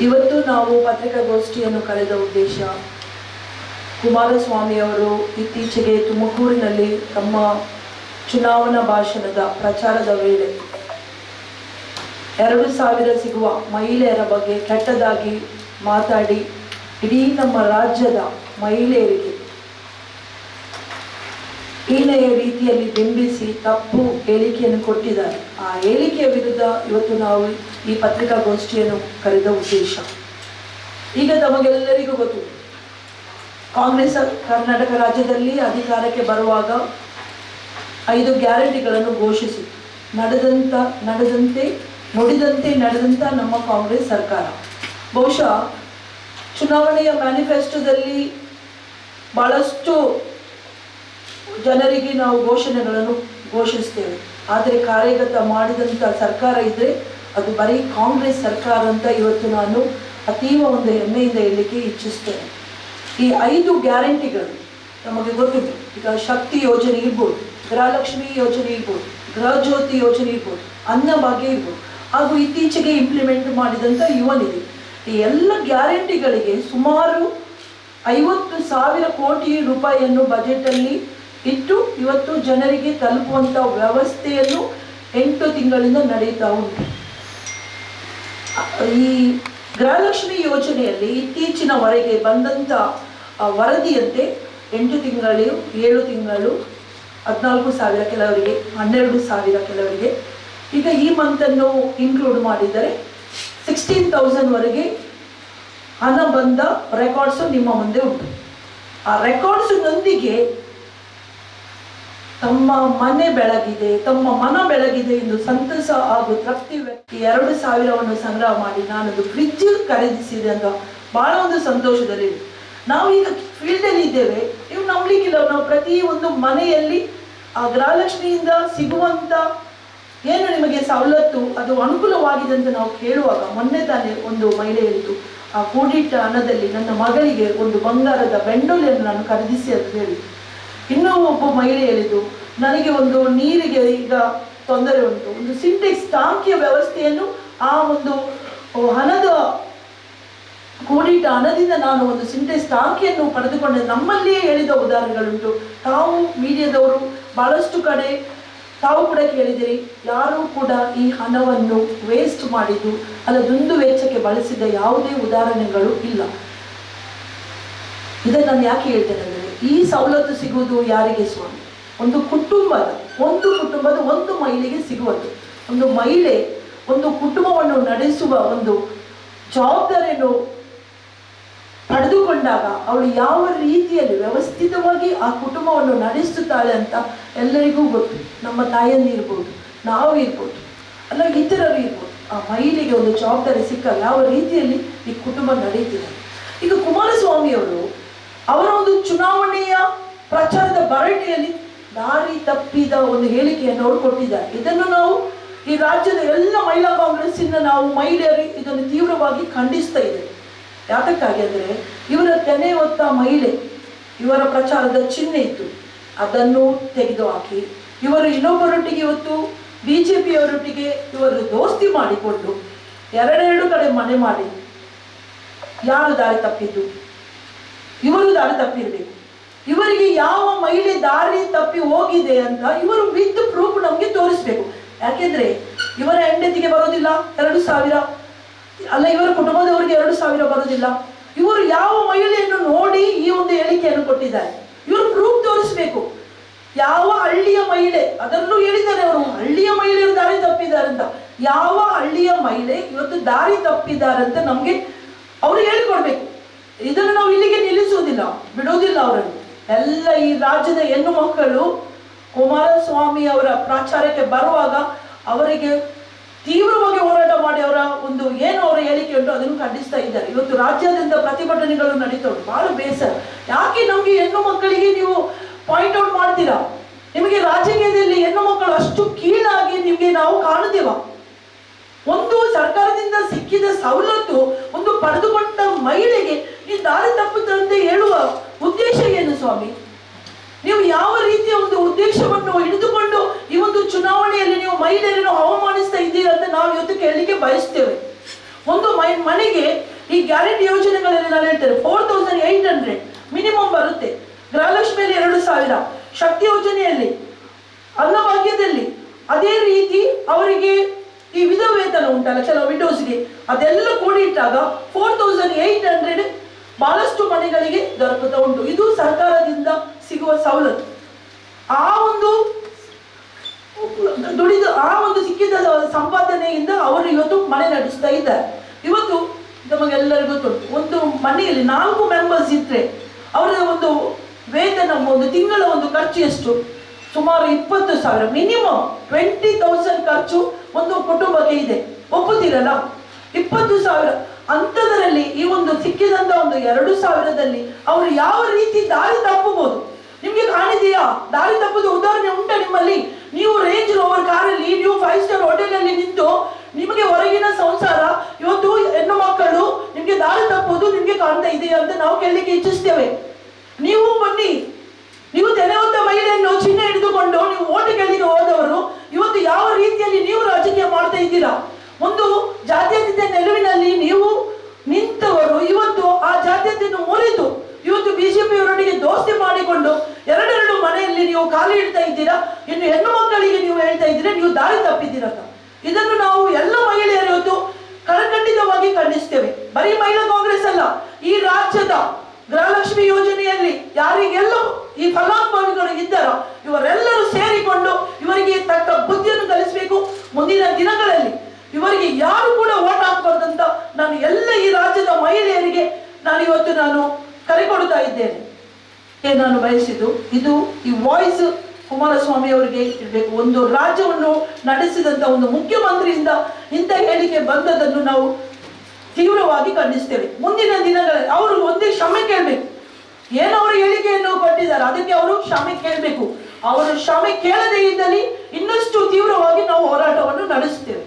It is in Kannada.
ಇವತ್ತು ನಾವು ಪತ್ರಿಕಾಗೋಷ್ಠಿಯನ್ನು ಕರೆದ ಉದ್ದೇಶ ಕುಮಾರಸ್ವಾಮಿ ಅವರು ಇತ್ತೀಚೆಗೆ ತುಮಕೂರಿನಲ್ಲಿ ತಮ್ಮ ಚುನಾವಣಾ ಭಾಷಣದ ಪ್ರಚಾರದ ವೇಳೆ ಎರಡು ಸಾವಿರ ಸಿಗುವ ಮಹಿಳೆಯರ ಬಗ್ಗೆ ಕೆಟ್ಟದಾಗಿ ಮಾತಾಡಿ ಇಡೀ ನಮ್ಮ ರಾಜ್ಯದ ಮಹಿಳೆಯರಿಗೆ ಹೀನೆಯ ರೀತಿಯಲ್ಲಿ ಬಿಂಬಿಸಿ ತಪ್ಪು ಹೇಳಿಕೆಯನ್ನು ಕೊಟ್ಟಿದ್ದಾರೆ. ಆ ಹೇಳಿಕೆಯ ವಿರುದ್ಧ ಇವತ್ತು ನಾವು ಈ ಪತ್ರಿಕಾಗೋಷ್ಠಿಯನ್ನು ಕರೆದ ಉದ್ದೇಶ. ಈಗ ತಮಗೆಲ್ಲರಿಗೂ ಗೊತ್ತು. ಕಾಂಗ್ರೆಸ್ ಕರ್ನಾಟಕ ರಾಜ್ಯದಲ್ಲಿ ಅಧಿಕಾರಕ್ಕೆ ಬರುವಾಗ ಐದು ಗ್ಯಾರಂಟಿಗಳನ್ನು ಘೋಷಿಸಿ. ನಡೆದಂತ, ನಡೆದಂತೆ, ನುಡಿದಂತೆ ನಡೆದಂತ ನಮ್ಮ ಕಾಂಗ್ರೆಸ್ ಸರ್ಕಾರ. ಬಹುಶಃ ಚುನಾವಣೆಯ ಮ್ಯಾನಿಫೆಸ್ಟೋದಲ್ಲಿ ಬಹಳಷ್ಟು ಜನರಿಗೆ ನಾವು ಘೋಷಣೆಗಳನ್ನು ಘೋಷಿಸ್ತೇವೆ. ಆದರೆ ಕಾರ್ಯಗತ ಮಾಡಿದಂಥ ಸರ್ಕಾರ ಇದ್ದರೆ ಅದು ಬರೀ ಕಾಂಗ್ರೆಸ್ ಸರ್ಕಾರ ಅಂತ ಇವತ್ತು ನಾನು ಅತೀವ ಒಂದು ಹೆಮ್ಮೆಯಿಂದ ಹೇಳಲಿಕ್ಕೆ ಇಚ್ಛಿಸ್ತೇನೆ. ಈ ಐದು ಗ್ಯಾರಂಟಿಗಳು ನಮಗೆ ಗೊತ್ತಿದೆ. ಈಗ ಶಕ್ತಿ ಯೋಜನೆ ಇರ್ಬೋದು, ಗೃಹಲಕ್ಷ್ಮಿ ಯೋಜನೆ ಇರ್ಬೋದು ಗೃಹಜ್ಯೋತಿ ಯೋಜನೆ ಇರ್ಬೋದು ಅನ್ನಭಾಗ್ಯ ಇರ್ಬೋದು. ಹಾಗೂ ಇತ್ತೀಚೆಗೆ ಇಂಪ್ಲಿಮೆಂಟ್ ಮಾಡಿದಂಥ ಯುವ ನಿಧಿ ಈ ಎಲ್ಲ ಗ್ಯಾರಂಟಿಗಳಿಗೆ ಸುಮಾರು ಐವತ್ತು ಸಾವಿರ ಕೋಟಿ ರೂಪಾಯಿಯನ್ನು ಬಜೆಟಲ್ಲಿ ಇಟ್ಟು ಇವತ್ತು ಜನರಿಗೆ ತಲುಪುವಂಥ ವ್ಯವಸ್ಥೆಯನ್ನು ಎಂಟು ತಿಂಗಳಿಂದ ನಡೀತಾ ಉಂಟು. ಈ ಗೃಹಲಕ್ಷ್ಮಿ ಯೋಜನೆಯಲ್ಲಿ ಇತ್ತೀಚಿನವರೆಗೆ ಬಂದಂಥ ವರದಿಯಂತೆ ಎಂಟು ತಿಂಗಳು ಏಳು ತಿಂಗಳು, ಹದಿನಾಲ್ಕು ಸಾವಿರ ಕೆಲವರಿಗೆ, ಹನ್ನೆರಡು ಸಾವಿರ ಕೆಲವರಿಗೆ. ಈಗ ಈ ಮಂತನ್ನು ಇನ್ಕ್ಲೂಡ್ ಮಾಡಿದರೆ ಸಿಕ್ಸ್ಟೀನ್ ತೌಸಂಡ್ವರೆಗೆ ಹಣ ಬಂದ ರೆಕಾರ್ಡ್ಸು ನಿಮ್ಮ ಮುಂದೆ ಉಂಟು. ಆ ರೆಕಾರ್ಡ್ಸ್ನೊಂದಿಗೆ ತಮ್ಮ ಮನೆ ಬೆಳಗಿದೆ, ತಮ್ಮ ಮನ ಬೆಳಗಿದೆ ಎಂದು ಸಂತಸ ಹಾಗೂ ತೃಪ್ತಿ ವ್ಯಕ್ತಿ ಎರಡು ಸಾವಿರವನ್ನು ಸಂಗ್ರಹ ಮಾಡಿ ನಾನೊಂದು ಫ್ರಿಜ್ ಖರೀದಿಸಿದೆ ಅಂತ ಬಹಳ ಒಂದು ಸಂತೋಷದಲ್ಲಿ ನಾವು ಈಗ ಫೀಲ್ಡಲ್ಲಿ ಇದ್ದೇವೆ, ನೀವು ನಂಬಲಿಕ್ಕಿಲ್ಲ, ನಾವು ಪ್ರತಿ ಒಂದು ಮನೆಯಲ್ಲಿ ಆ ಗೃಹಲಕ್ಷ್ಮಿಯಿಂದ ಸಿಗುವಂತ ಏನು ನಿಮಗೆ ಸವಲತ್ತು, ಅದು ಅನುಕೂಲವಾಗಿದೆ ಅಂತ ನಾವು ಕೇಳುವಾಗ ಮೊನ್ನೆ ತಾನೇ ಒಂದು ಮಹಿಳೆ ಇತ್ತು ಆ ಕೂಡಿಟ್ಟ ಹಣದಲ್ಲಿ ನನ್ನ ಮಗಳಿಗೆ ಒಂದು ಬಂಗಾರದ ಬೆಂಡೋಲಿಯನ್ನು ನಾನು ಖರೀದಿಸಿ ಅಂತ ಹೇಳಿ ಇನ್ನೂ ಒಬ್ಬ ಮಹಿಳೆ ಹೇಳಿದ್ದು, ನನಗೆ ಒಂದು ನೀರಿಗೆ ಈಗ ತೊಂದರೆ ಉಂಟು. ಒಂದು ಸಿಂಟೆಕ್ಸ್ ಟಾಂಕಿಯ ವ್ಯವಸ್ಥೆಯನ್ನು ಆ ಒಂದು ಹಣದ ಕೂಡಿಟ್ಟ ಹಣದಿಂದ ನಾನು ಒಂದು ಸಿಂಟೆಕ್ಸ್ ಟಾಂಕಿಯನ್ನು ಪಡೆದುಕೊಂಡೆ. ನಮ್ಮಲ್ಲಿಯೇ ಹೇಳಿದ ಉದಾಹರಣೆಗಳುಂಟು. ತಾವು ಮೀಡಿಯಾದವರು, ಬಹಳಷ್ಟು ಕಡೆ ತಾವು ಕೂಡ ಕೇಳಿದಿರಿ, ಯಾರೂ ಕೂಡ ಈ ಹಣವನ್ನು ವೇಸ್ಟ್ ಮಾಡಿದ್ದು, ಅಲ್ಲ, ದುಂದು ವೆಚ್ಚಕ್ಕೆ ಬಳಸಿದ ಯಾವುದೇ ಉದಾಹರಣೆಗಳು ಇಲ್ಲ. ಇದನ್ನು ನಾನು ಯಾಕೆ ಹೇಳ್ತೇನೆ ಈ ಸವಲತ್ತು ಸಿಗುವುದು ಯಾರಿಗೆ ಸ್ವಾಮಿ? ಒಂದು ಕುಟುಂಬದ ಒಂದು ಕುಟುಂಬದ ಒಂದು ಮಹಿಳೆಗೆ ಸಿಗುವುದು ಒಂದು ಮಹಿಳೆ ಒಂದು ಕುಟುಂಬವನ್ನು ನಡೆಸುವ ಒಂದು ಜವಾಬ್ದಾರಿಯನ್ನು ಪಡೆದುಕೊಂಡಾಗ ಅವಳು ಯಾವ ರೀತಿಯಲ್ಲಿ ವ್ಯವಸ್ಥಿತವಾಗಿ ಆ ಕುಟುಂಬವನ್ನು ನಡೆಸುತ್ತಾಳೆ ಅಂತ ಎಲ್ಲರಿಗೂ ಗೊತ್ತು. ನಮ್ಮ ತಾಯಿಯಲ್ಲಿ ಇರ್ಬೋದು ನಾವು ಇರ್ಬೋದು ಅಲ್ಲ ಇತರರು ಇರ್ಬೋದು. ಆ ಮಹಿಳೆಗೆ ಒಂದು ಜವಾಬ್ದಾರಿ ಸಿಕ್ಕ ಯಾವ ರೀತಿಯಲ್ಲಿ ಈ ಕುಟುಂಬ ನಡೀತಿದೆ ಈಗ ಕುಮಾರಸ್ವಾಮಿ ಅವರು ಒಂದು ಚುನಾವಣೆಯ ಪ್ರಚಾರದ ಭರಣಿಯಲ್ಲಿ ದಾರಿ ತಪ್ಪಿದ ಒಂದು ಹೇಳಿಕೆಯನ್ನು ಅವರು ಕೊಟ್ಟಿದ್ದಾರೆ. ಇದನ್ನು ನಾವು ಈ ರಾಜ್ಯದ ಎಲ್ಲ ಮಹಿಳಾ ಕಾಂಗ್ರೆಸ್ಸಿನ ನಾವು ಮಹಿಳೆಯರು ಇದನ್ನು ತೀವ್ರವಾಗಿ ಖಂಡಿಸ್ತಾ ಇದ್ದೇವೆ. ಯಾತಕ್ಕಾಗಿ ಅಂದರೆ ಇವರ ತೆನೆ ಹೊತ್ತ ಮಹಿಳೆ ಇವರ ಪ್ರಚಾರದ ಚಿಹ್ನೆ ಇತ್ತು. ಅದನ್ನು ತೆಗೆದುಹಾಕಿ ಇವರು ಇನ್ನೊಬ್ಬರೊಟ್ಟಿಗೆ ಇವತ್ತು ಬಿ ಜೆ ಪಿಯವರೊಟ್ಟಿಗೆ ಇವರು ದೋಸ್ತಿ ಮಾಡಿಕೊಂಡು ಎರಡೆರಡು ಕಡೆ ಮನೆ ಮಾಡಿ ಯಾರು ದಾರಿ ತಪ್ಪಿದ್ದು? ಇವರು ದಾರಿ ತಪ್ಪಿರಬೇಕು ಇವರಿಗೆ ಯಾವ ಮಹಿಳೆ ದಾರಿ ತಪ್ಪಿ ಹೋಗಿದೆ ಅಂತ ಇವರು ವಿತ್ ಪ್ರೂಫ್ ನಮಗೆ ತೋರಿಸ್ಬೇಕು. ಯಾಕೆಂದ್ರೆ ಇವರ ಹೆಂಡತಿಗೆ ಬರೋದಿಲ್ಲ ಎರಡು ಸಾವಿರ. ಅಲ್ಲ, ಇವರ ಕುಟುಂಬದವರಿಗೆ ಎರಡು ಸಾವಿರ ಬರೋದಿಲ್ಲ. ಇವರು ಯಾವ ಮಹಿಳೆಯನ್ನು ನೋಡಿ ಈ ಒಂದು ಹೇಳಿಕೆಯನ್ನು ಕೊಟ್ಟಿದ್ದಾರೆ. ಇವರು ಪ್ರೂಫ್ ತೋರಿಸ್ಬೇಕು. ಯಾವ ಹಳ್ಳಿಯ ಮಹಿಳೆ ಅದನ್ನು ಹೇಳಿದ್ದಾರೆ ಅವರು, ಹಳ್ಳಿಯ ಮಹಿಳೆಯರು ದಾರಿ ತಪ್ಪಿದ್ದಾರೆ ಅಂತ. ಯಾವ ಹಳ್ಳಿಯ ಮಹಿಳೆ ಇವತ್ತು ದಾರಿ ತಪ್ಪಿದ್ದಾರೆ ಅಂತ ನಮಗೆ ಅವರು ಹೇಳಿಕೊಡ್ಬೇಕು. ಬಿಡುವುದಿಲ್ಲ ಅವರನ್ನು. ಎಲ್ಲ ಈ ರಾಜ್ಯದ ಹೆಣ್ಣು ಮಕ್ಕಳು ಕುಮಾರಸ್ವಾಮಿ ಅವರ ಪ್ರಾಚಾರ್ಯಕ್ಕೆ ಬರುವಾಗ ಅವರಿಗೆ ತೀವ್ರವಾಗಿ ಹೋರಾಟ ಮಾಡಿ ಅವರ ಒಂದು ಏನು ಅವರ ಹೇಳಿಕೆ ಉಂಟು ಅದನ್ನು ಖಂಡಿಸ್ತಾ ಇದ್ದಾರೆ. ಇವತ್ತು ರಾಜ್ಯಾದ್ಯಂತ ಪ್ರತಿಭಟನೆಗಳು ನಡೀತಾ ಬಹಳ ಬೇಸರ. ಯಾಕೆ ನಮಗೆ ಹೆಣ್ಣು ಮಕ್ಕಳಿಗೆ ನೀವು ಪಾಯಿಂಟ್ ಔಟ್ ಮಾಡ್ತೀರಾ? ನಿಮಗೆ ರಾಜಕೀಯದಲ್ಲಿ ಹೆಣ್ಣು ಮಕ್ಕಳು ಅಷ್ಟು ಕೀಳಾಗಿ ನಿಮಗೆ ನಾವು ಕಾಣುತ್ತೇವ ಒಂದು ಸರ್ಕಾರದಿಂದ ಸಿಕ್ಕಿದ ಸವಲತ್ತು ಪಡೆದುಕೊಂಡ ಮಹಿಳೆಗೆ ನೀವು ದಾರಿ ತಪ್ಪುತ್ತಂತೆ ಹೇಳುವ ಉದ್ದೇಶ ಏನು ಸ್ವಾಮಿ? ನೀವು ಯಾವ ರೀತಿಯ ಒಂದು ಉದ್ದೇಶವನ್ನು ಹಿಡಿದುಕೊಂಡು ಈ ಒಂದು ಚುನಾವಣೆಯಲ್ಲಿ ನೀವು ಮಹಿಳೆಯರನ್ನು ಅವಮಾನಿಸ್ತಾ ಇದ್ದೀರಾ ಅಂತ ನಾವು ಇವತ್ತು ಕೇಳಲಿಕ್ಕೆ ಬಯಸ್ತೇವೆ. ಒಂದು ಮನೆಗೆ ಈ ಗ್ಯಾರಂಟಿ ಯೋಜನೆಗಳಲ್ಲಿ ನಾನು ಹೇಳ್ತೇನೆ four thousand eight hundred minimum ಬರುತ್ತೆ. ಗೃಹಲಕ್ಷ್ಮಿಯಲ್ಲಿ ಎರಡು ಸಾವಿರ. ಶಕ್ತಿ ಯೋಜನೆಯಲ್ಲಿ, ಅನ್ನಭಾಗ್ಯದಲ್ಲಿ ಅದೇ ರೀತಿ ಅವರಿಗೆ ಈ ವಿಧ ವೇತನ ಉಂಟಲ್ಲ, ಕೆಲವು ವಿಂಡೋಸ್ಗೆ ಅದೆಲ್ಲ ಕೂಡಿಟ್ಟಾಗ ಫೋರ್ ತೌಸಂಡ್ ಏಯ್ಟ್ ಹಂಡ್ರೆಡ್ ಬಹಳಷ್ಟು ಮನೆಗಳಿಗೆ ದೊರಕುತ್ತಾ ಉಂಟು. ಇದು ಸರ್ಕಾರದಿಂದ ಸಿಗುವ ಸವಲತ್ತು. ಆ ಒಂದು ದುಡಿದು, ಆ ಒಂದು ಸಿಕ್ಕಿದ ಸಂಪಾದನೆಯಿಂದ ಅವರು ಇವತ್ತು ಮನೆ ನಡೆಸ್ತಾ ಇದ್ದಾರೆ. ಇವತ್ತು ನಮಗೆಲ್ಲರಿಗೂ ಗೊತ್ತುಂಟು. ಒಂದು ಮನೆಯಲ್ಲಿ ನಾಲ್ಕು ಮೆಂಬರ್ಸ್ ಇದ್ರೆ ಅವರ ಒಂದು ವೇತನ ಒಂದು ತಿಂಗಳ ಒಂದು ಖರ್ಚು ಎಷ್ಟು? ಸುಮಾರು ಇಪ್ಪತ್ತು ಸಾವಿರ. ಮಿನಿಮಮ್ ಟ್ವೆಂಟಿ ತೌಸಂಡ್ ಖರ್ಚು ಒಂದು ಕುಟುಂಬಕ್ಕೆ ಇದೆ. ಒಪ್ಪುತ್ತೀರಲ್ಲ? ಇಪ್ಪತ್ತು ಸಾವಿರ. ಅಂಥದರಲ್ಲಿ ಈ ಒಂದು ಸಿಕ್ಕಿದಂತ ಒಂದು ಎರಡು ಸಾವಿರದಲ್ಲಿ ಅವರು ಯಾವ ರೀತಿ ದಾರಿ ತಪ್ಪಬಹುದು? ನಿಮ್ಗೆ ಕಾಣಿದೆಯಾ? ದಾರಿ ತಪ್ಪದ ಉದಾಹರಣೆ ಉಂಟಾ ನಿಮ್ಮಲ್ಲಿ? ನೀವು ರೇಂಜ್ ರೋವರ್ ಕಾರಲ್ಲಿ, ನೀವು ಫೈವ್ ಸ್ಟಾರ್ ಹೋಟೆಲಲ್ಲಿ ನಿಂತು ನಿಮಗೆ ಹೊರಗಿನ ಸಂಸಾರ, ಇವತ್ತು ಹೆಣ್ಣು ಮಕ್ಕಳು ನಿಮ್ಗೆ ದಾರಿ ತಪ್ಪುವುದು ನಿಮ್ಗೆ ಕಾಣ್ತಾ ಇದೆಯಾ ಅಂತ ನಾವು ಕೇಳಲಿಕ್ಕೆ ಇಚ್ಛಿಸ್ತೇವೆ. ನೀವು ಬನ್ನಿ ನೀವು ತೆನೆ ಹೊತ್ತ ಮಹಿಳೆಯನ್ನು ಚಿಹ್ನೆ ಹಿಡಿದುಕೊಂಡು ನೀವು ಓಟ್ ಕೇಳಲಿಕ್ಕೆ ಹೋದವರು ಇವತ್ತು ಯಾವ ರೀತಿಯಲ್ಲಿ ನೀವು ರಾಜಕೀಯ ಮಾಡ್ತಾ ಇದ್ದೀರಾ ಒಂದು ಜಾತ್ಯತೀತ ನಿಲುವಿನಲ್ಲಿ ನೀವು ನಿಂತವರು ಇವತ್ತು ಆ ಜಾತ್ಯತೆಯನ್ನು ಮುರಿದು ಇವತ್ತು ಬಿಜೆಪಿಯವರೊಟ್ಟಿಗೆ ದೋಸ್ತಿ ಮಾಡಿಕೊಂಡು ಎರಡೆರಡು ಮನೆಯಲ್ಲಿ ನೀವು ಖಾಲಿ ಇಡ್ತಾ ಇದ್ದೀರಾ? ಇನ್ನು ಹೆಣ್ಣು ಮಕ್ಕಳಿಗೆ ನೀವು ಹೇಳ್ತಾ ಇದ್ರೆ ನೀವು ದಾರಿ ತಪ್ಪಿದ್ದೀರಾ ಇದನ್ನು ನಾವು ಎಲ್ಲ ಮಹಿಳೆಯರು ಇವತ್ತು ಕಳಖಂಡಿತವಾಗಿ ಖಂಡಿಸ್ತೇವೆ. ಬರೀ ಮಹಿಳಾ ಕಾಂಗ್ರೆಸ್ ಅಲ್ಲ, ಈ ರಾಜ್ಯದ ಗೃಹಲಕ್ಷ್ಮಿ ಯೋಜನೆಯಲ್ಲಿ ಯಾರಿಗೆಲ್ಲ ಈ ಫಲಾನುಭವಿಗಳು ಇದ್ದಾರೋ, ಇವರೆಲ್ಲರೂ ಸೇರಿಕೊಂಡು ಇವರಿಗೆ ತಕ್ಕ ಬುದ್ಧಿಯನ್ನು ಕಲಿಸಬೇಕು. ಮುಂದಿನ ದಿನಗಳಲ್ಲಿ ಇವರಿಗೆ ಯಾರು ಕೂಡ ಓಟ್ ಹಾಕಬಾರ್ದಂತ ನಾನು ಎಲ್ಲ ಈ ರಾಜ್ಯದ ಮಹಿಳೆಯರಿಗೆ ನಾನು ಇವತ್ತು ನಾನು ಕರೆ ಕೊಡ್ತಾ ಇದ್ದೇನೆ. ನಾನು ಬಯಸಿದ್ದು, ಇದು ಈ ವಾಯ್ಸ್ ಕುಮಾರಸ್ವಾಮಿ ಅವರಿಗೆ ಇರಬೇಕು. ಒಂದು ರಾಜ್ಯವನ್ನು ನಡೆಸಿದಂತ ಒಂದು ಮುಖ್ಯಮಂತ್ರಿಯಿಂದ ಇಂಥ ಹೇಳಿಕೆ ಬಂದದನ್ನು ನಾವು ತೀವ್ರವಾಗಿ ಖಂಡಿಸ್ತೇವೆ. ಮುಂದಿನ ದಿನಗಳಲ್ಲಿ ಅವರು ಒಂದೇ ಕ್ಷಮೆ ಕೇಳಬೇಕು. ಏನು ಅವರು ಹೇಳಿಕೆಯನ್ನು ಕೊಟ್ಟಿದ್ದಾರೆ, ಅದಕ್ಕೆ ಅವರು ಕ್ಷಮೆ ಕೇಳಬೇಕು. ಅವರು ಕ್ಷಮೆ ಕೇಳದೇ ಇದ್ದಲ್ಲಿ ಇನ್ನಷ್ಟು ತೀವ್ರವಾಗಿ ನಾವು ಹೋರಾಟವನ್ನು ನಡೆಸ್ತೇವೆ